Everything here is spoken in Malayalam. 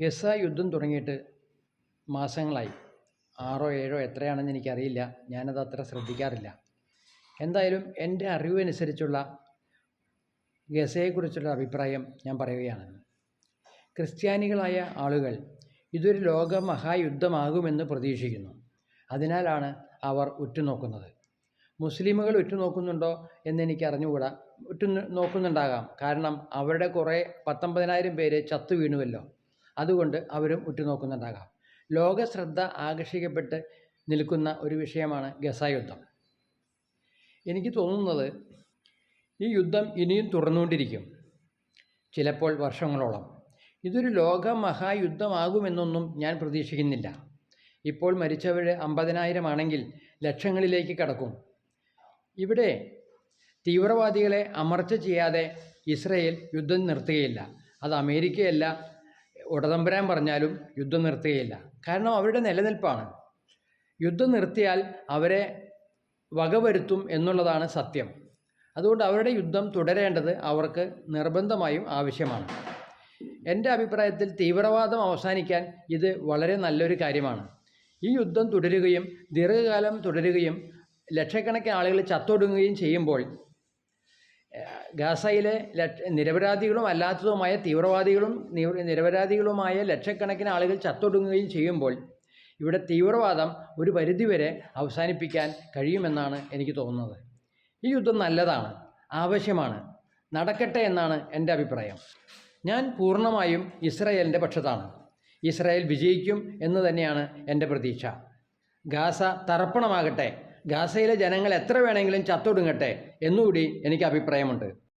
ഗസ യുദ്ധം തുടങ്ങിയിട്ട് മാസങ്ങളായി. ആറോ ഏഴോ എത്രയാണെന്ന് എനിക്കറിയില്ല. ഞാനത് അത്ര ശ്രദ്ധിക്കാറില്ല. എന്തായാലും എന്റെ അറിവനുസരിച്ചുള്ള ഗസയെക്കുറിച്ചുള്ള അഭിപ്രായം ഞാൻ പറയുകയാണ്. ക്രിസ്ത്യാനികളായ ആളുകൾ ഇതൊരു ലോക മഹായുദ്ധമാകുമെന്ന് പ്രതീക്ഷിക്കുന്നു. അതിനാലാണ് അവർ ഉറ്റുനോക്കുന്നത്. മുസ്ലിമുകൾ ഉറ്റുനോക്കുന്നുണ്ടോ എന്ന് എനിക്ക് അറിഞ്ഞുകൂടാ ഉറ്റു നോക്കുന്നുണ്ടാകാം. കാരണം അവരുടെ കുറേ പത്തൊമ്പതിനായിരം പേര് ചത്തു വീണുവല്ലോ അതുകൊണ്ട് അവരും ഉറ്റുനോക്കുന്നുണ്ടാകാം. ലോക ശ്രദ്ധ ആകർഷിക്കപ്പെട്ട് നിൽക്കുന്ന ഒരു വിഷയമാണ് ഗസ യുദ്ധം എനിക്ക് തോന്നുന്നത് ഈ യുദ്ധം ഇനിയും തുടർന്നുകൊണ്ടിരിക്കും. ചിലപ്പോൾ വർഷങ്ങളോളം. ഇതൊരു ലോക മഹായുദ്ധമാകുമെന്നൊന്നും ഞാൻ പ്രതീക്ഷിക്കുന്നില്ല. ഇപ്പോൾ മരിച്ചവർ അമ്പതിനായിരം ആണെങ്കിൽ ലക്ഷങ്ങളിലേക്ക് കടക്കും. ഇവിടെ തീവ്രവാദികളെ അമർച്ച ചെയ്യാതെ ഇസ്രയേൽ യുദ്ധം നിർത്തുകയില്ല. അത് അമേരിക്കയല്ല ഉടതമ്പരാൻ പറഞ്ഞാലും യുദ്ധം നിർത്തുകയില്ല. കാരണം അവരുടെ നിലനിൽപ്പാണ്. യുദ്ധം നിർത്തിയാൽ അവരെ വകവരുത്തും എന്നുള്ളതാണ് സത്യം. അതുകൊണ്ട് അവരുടെ യുദ്ധം തുടരേണ്ടത് അവർക്ക് നിർബന്ധമായും ആവശ്യമാണ്. എന്റെ അഭിപ്രായത്തിൽ തീവ്രവാദം അവസാനിക്കാൻ ഇത് വളരെ നല്ലൊരു കാര്യമാണ്. ഈ യുദ്ധം തുടരുകയും ദീർഘകാലം തുടരുകയും ലക്ഷക്കണക്കിന് ആളുകൾ ചത്തൊടുങ്ങുകയും ചെയ്യുമ്പോൾ ഗാസയിലെ നിരപരാധികളും അല്ലാത്തതുമായ തീവ്രവാദികളും നിര- നിരപരാധികളുമായ ലക്ഷക്കണക്കിന് ആളുകൾ ചത്തൊടുങ്ങുകയും ചെയ്യുമ്പോൾ ഇവിടെ തീവ്രവാദം ഒരു പരിധിവരെ അവസാനിപ്പിക്കാൻ കഴിയുമെന്നാണ് എനിക്ക് തോന്നുന്നത്. ഈ യുദ്ധം നല്ലതാണ് ആവശ്യമാണ് നടക്കട്ടെ എന്നാണ് എന്റെ അഭിപ്രായം. ഞാൻ പൂർണമായും ഇസ്രയേലിന്റെ പക്ഷത്താണ്. ഇസ്രായേൽ വിജയിക്കും എന്ന് തന്നെയാണ് എന്റെ പ്രതീക്ഷ. ഗാസ തർപ്പണമാകട്ടെ ഗാസയിലെ ജനങ്ങൾ എത്ര വേണമെങ്കിലും ചത്തൊടുങ്ങട്ടെ എന്നുകൂടി എനിക്ക് അഭിപ്രായമുണ്ട്.